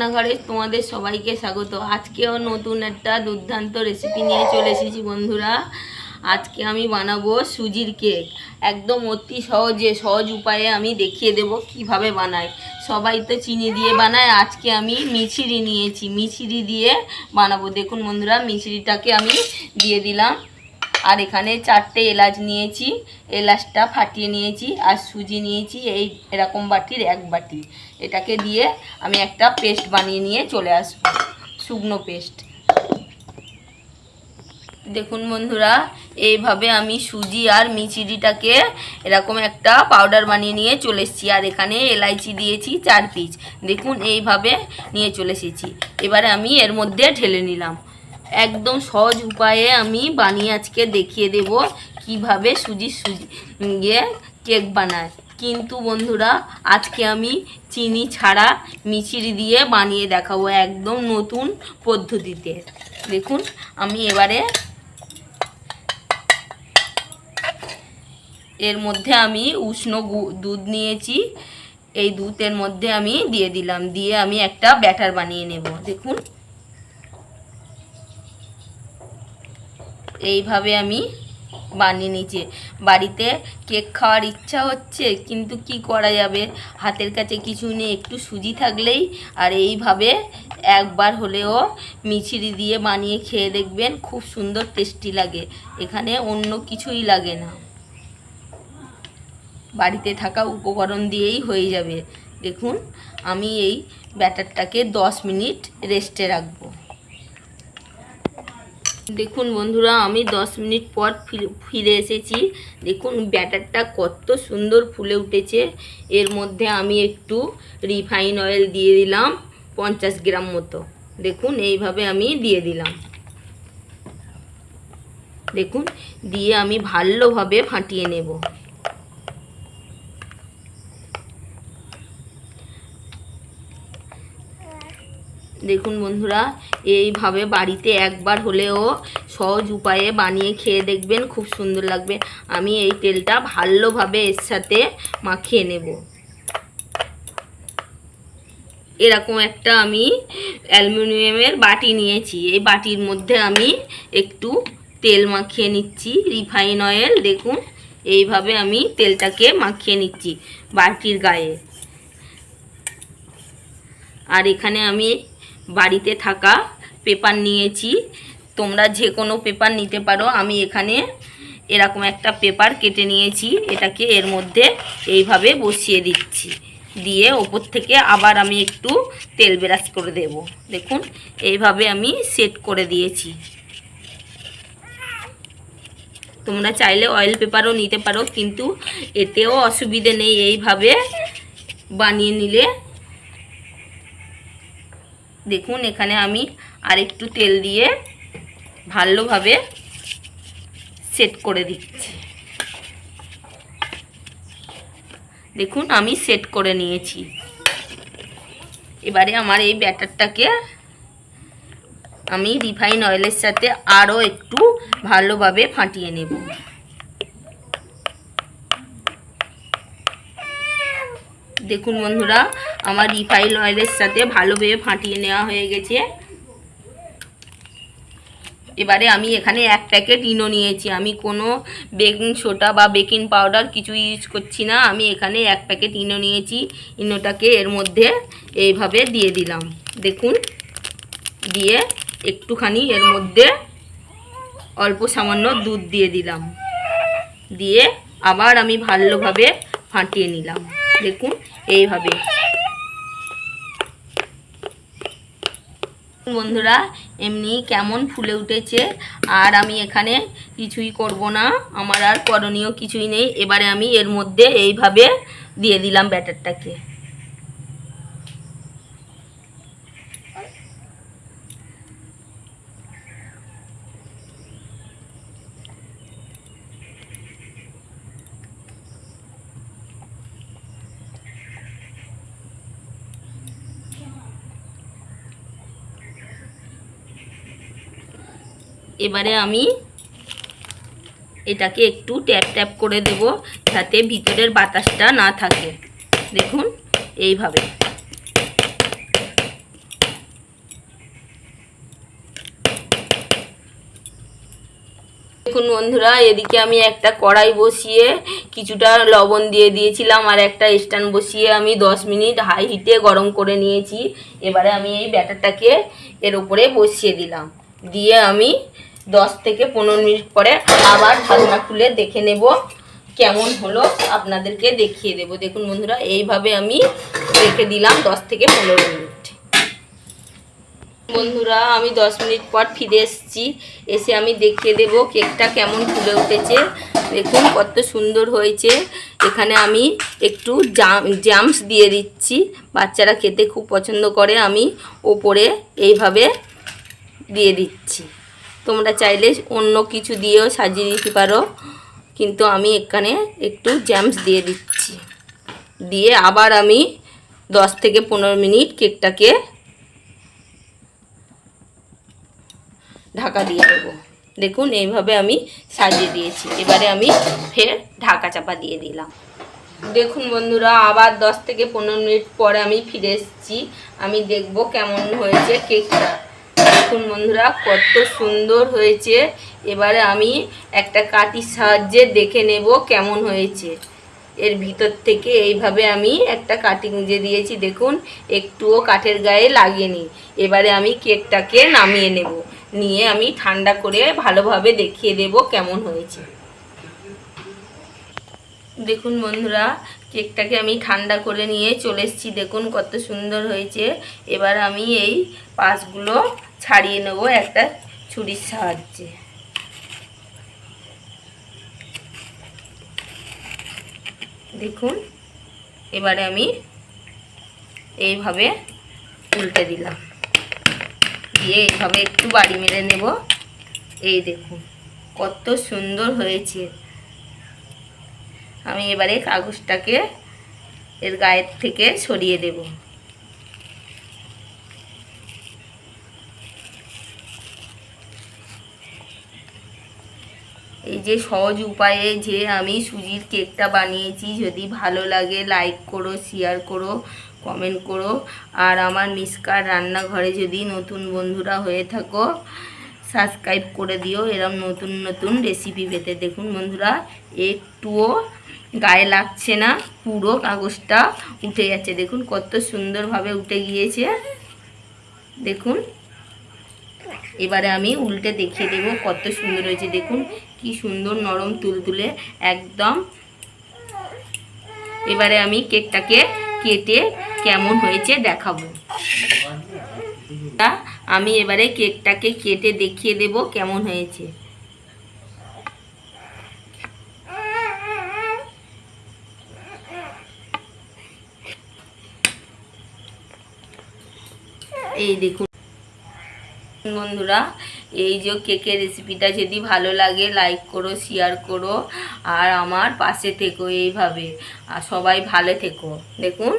রান্নাঘরে তোমাদের সবাইকে স্বাগত। আজকেও নতুন একটা দুর্দান্ত রেসিপি নিয়ে চলে এসেছি বন্ধুরা। আজকে আমি বানাবো সুজির কেক একদম অতি সহজে, সহজ উপায়ে আমি দেখিয়ে দেব কীভাবে বানায়। সবাই তো চিনি দিয়ে বানায়, আজকে আমি মিছিরি নিয়েছি। মিছিরি দিয়ে বানাবো। দেখুন বন্ধুরা, মিছিরিটাকে আমি দিয়ে দিলাম। আর এখানে চারটে এলাচ নিয়েছি, এলাচটা ফাটিয়ে নিয়েছি আর সুজি নিয়েছি, এই এরকম বাটির এক বাটি। এটাকে দিয়ে আমি একটা পেস্ট বানিয়ে নিয়ে চলে আসব, শুকনো পেস্ট। দেখুন বন্ধুরা, এইভাবে আমি সুজি আর মিচিরিটাকে এরকম একটা পাউডার বানিয়ে নিয়ে চলে এসেছি। আর এখানে এলাইচি দিয়েছি চার পিস। দেখুন, এইভাবে নিয়ে চলে এসেছি। এবারে আমি এর মধ্যে ঢেলে নিলাম। একদম সহজ উপায়ে আমি বানিয়ে আজকে দেখিয়ে দেব কীভাবে সুজি সুজি ইয়ে কেক বানায়। কিন্তু বন্ধুরা, আজকে আমি চিনি ছাড়া মিচিরি দিয়ে বানিয়ে দেখাবো একদম নতুন পদ্ধতিতে। দেখুন, আমি এবারে এর মধ্যে আমি উষ্ণ দুধ নিয়েছি। এই দুধের মধ্যে আমি দিয়ে দিলাম। দিয়ে আমি একটা ব্যাটার বানিয়ে নেব। দেখুন এইভাবে আমি বানিয়ে নিয়েছি। বাড়িতে কেক খাওয়ার ইচ্ছা হচ্ছে, কিন্তু কি করা যাবে? হাতের কাছে কিছু নেই, একটু সুজি থাকলেই। আর এইভাবে একবার হলেও মিছিরি দিয়ে বানিয়ে খেয়ে দেখবেন, খুব সুন্দর টেস্টি লাগে। এখানে অন্য কিছুই লাগে না। বাড়িতে থাকা উপকরণ দিয়েই হয়ে যাবে। দেখুন, আমি এই ব্যাটারটাকে দশ মিনিট রেস্টে রাখব। দেখুন বন্ধুরা, আমি দশ মিনিট পর ফিরে এসেছি। দেখুন ব্যাটারটা কত সুন্দর ফুলে উঠেছে। এর মধ্যে আমি একটু রিফাইন অয়েল দিয়ে দিলাম, পঞ্চাশ গ্রাম মতো। দেখুন, এইভাবে আমি দিয়ে দিলাম। দেখুন, দিয়ে আমি ভালোভাবে ফাটিয়ে নেব। দেখুন বন্ধুরা, এইভাবে বাড়িতে একবার হলেও সহজ উপায়ে বানিয়ে খেয়ে দেখবেন, খুব সুন্দর লাগবে। আমি এই তেলটা ভালোভাবে এর সাথে মাখিয়ে নেব। এরকম একটা আমি অ্যালুমিনিয়ামের বাটি নিয়েছি। এই বাটির মধ্যে আমি একটু তেল মাখিয়ে নিচ্ছি, রিফাইন অয়েল। দেখুন, এইভাবে আমি তেলটাকে মাখিয়ে নিচ্ছি বাটির গায়ে। আর এখানে আমি বাড়িতে থাকা পেপার নিয়েছি। তোমরা যে কোনো পেপার নিতে পারো। আমি এখানে এরকম একটা পেপার কেটে নিয়েছি। এটাকে এর মধ্যে এইভাবে বসিয়ে দিচ্ছি। দিয়ে ওপর থেকে আবার আমি একটু তেল ব্রাশ করে দেব। দেখুন, এইভাবে আমি সেট করে দিয়েছি। তোমরা চাইলে অয়েল পেপারও নিতে পারো, কিন্তু এতেও অসুবিধে নেই। এইভাবে বানিয়ে নিলে দেখুন, এখানে আমি আরেকটু তেল দিয়ে ভালোভাবে সেট করে দিচ্ছি। দেখুন, আমি সেট করে নিয়েছি। এবারে আমার এই ব্যাটারটাকে আমি রিফাইন অয়েলের সাথে আরও একটু ভালোভাবে ফাটিয়ে নেব। দেখুন বন্ধুরা, আমার রিফাইন অয়েলের সাথে ভালোভাবে ফাটিয়ে নেওয়া হয়ে গেছে। এবারে আমি এখানে এক প্যাকেট ইনো নিয়েছি। আমি কোনো বেকিং সোডা বা বেকিং পাউডার কিছু ইউজ করছি না। আমি এখানে এক প্যাকেট ইনো নিয়েছি। ইনোটাকে এর মধ্যে এইভাবে দিয়ে দিলাম। দেখুন, দিয়ে একটুখানি এর মধ্যে অল্প সামান্য দুধ দিয়ে দিলাম। দিয়ে আবার আমি ভালোভাবে ফাটিয়ে নিলাম। দেখুন, এইভাবে। বন্ধুরা, এমনি কেমন ফুলে উঠেছে, আর আমি এখানে কিছুই করব না। আমার আর করণীয় কিছুই নেই। এবারে আমি এর মধ্যে এইভাবে দিয়ে দিলাম ব্যাটারটাকে। এবারে আমি এটাকে একটু ট্যাপ ট্যাপ করে দেব যাতে ভিতরের বাতাসটা না থাকে। দেখুন, এইভাবে। দেখুন বন্ধুরা, এদিকে আমি একটা কড়াই বসিয়ে কিছুটা লবণ দিয়ে দিয়েছিলাম আর একটা স্ট্যান্ড বসিয়ে আমি 10 মিনিট হাই হিটে গরম করে নিয়েছি। এবারে আমি এই ব্যাটারটাকে এর উপরে বসিয়ে দিলাম। দিয়ে আমি দশ থেকে পনেরো মিনিট পরে আবার ঢাকনা খুলে দেখে নেব কেমন হলো, আপনাদেরকে দেখিয়ে দেবো। দেখুন বন্ধুরা, এইভাবে আমি রেখে দিলাম দশ থেকে পনেরো মিনিট। বন্ধুরা, আমি দশ মিনিট পর ফিরে এসেছি। এসে আমি দেখিয়ে দেব কেকটা কেমন ফুলে উঠেছে। দেখুন কত সুন্দর হয়েছে। এখানে আমি একটু জাম জ্যামস দিয়ে দিচ্ছি। বাচ্চারা খেতে খুব পছন্দ করে, আমি ওপরে এইভাবে দিয়ে দিচ্ছি। তোমরা চাইলে অন্য কিছু দিয়েও সাজিয়ে দিতে পারো। কিন্তু আমি এখানে একটু জ্যামস দিয়ে দিচ্ছি। দিয়ে আবার আমি দশ থেকে পনেরো মিনিট কেকটাকে ঢাকা দিয়ে দেবো। দেখুন, এইভাবে আমি সাজিয়ে দিয়েছি। এবারে আমি ফের ঢাকা চাপা দিয়ে দিলাম। দেখুন বন্ধুরা, আবার দশ থেকে পনেরো মিনিট পরে আমি ফিরে এসেছি। আমি দেখব কেমন হয়েছে কেকটা। দেখুন বন্ধুরা, কত সুন্দর হয়েছে। এবারে আমি একটা কাটির সাহায্যে দেখে নেব কেমন হয়েছে। এর ভিতর থেকে এইভাবে আমি একটা কাটিং যে দিয়েছি, দেখুন, একটুও কাঠের গায়ে লাগেনি। এবারে আমি কেকটাকে নামিয়ে নেব, নিয়ে আমি ঠান্ডা করে ভালোভাবে দেখিয়ে দেব কেমন হয়েছে। দেখুন বন্ধুরা, কেকটাকে আমি ঠান্ডা করে নিয়ে চলে এসেছি, দেখুন কত সুন্দর হয়েছে। এবার আমি এই পাশগুলো ছাড়িয়ে নেব একটা ছুরির সাহায্যে। দেখুন, এবারে আমি এইভাবে উল্টে দিলাম। দিয়ে এইভাবে একটু বাড়ি মেরে নেব। এই দেখুন, কত সুন্দর হয়েছে। আমি এবারে কাগজটাকে এর গায়ের থেকে সরিয়ে দেব। এই যে সহজ উপায়ে যে আমি সুজির কেকটা বানিয়েছি, যদি ভালো লাগে লাইক করো শেয়ার করো কমেন্ট করো। আর আমার মিসকার রান্নাঘরে যদি নতুন বন্ধুরা হয়ে থাকো সাবস্ক্রাইব করে দিও। এরম নতুন নতুন রেসিপি পেতে দেখুন বন্ধুরা। একটুও গায়ে লাগছে না, পুরো কাগজটা উঠে যাচ্ছে দেখুন কত সুন্দরভাবে উঠে গিয়েছে। দেখুন। এবারে আমি উল্টে দেখিয়ে দেব কত সুন্দর হয়েছে, দেখুন, কি সুন্দর নরম তুলতুলে, একদম। এবারে আমি কেকটাকে কেটে কেমন হয়েছে দেখাবো। আমি এবারে কেকটাকে কেটে দেখিয়ে দেব কেমন হয়েছে। এই দেখুন। বন্ধুরা, এই যে কেকের রেসিপিটা যদি ভালো লাগে লাইক করো শেয়ার করো, আর আমার পাশে থেকো এইভাবে। আর সবাই ভালো থেকো। দেখুন।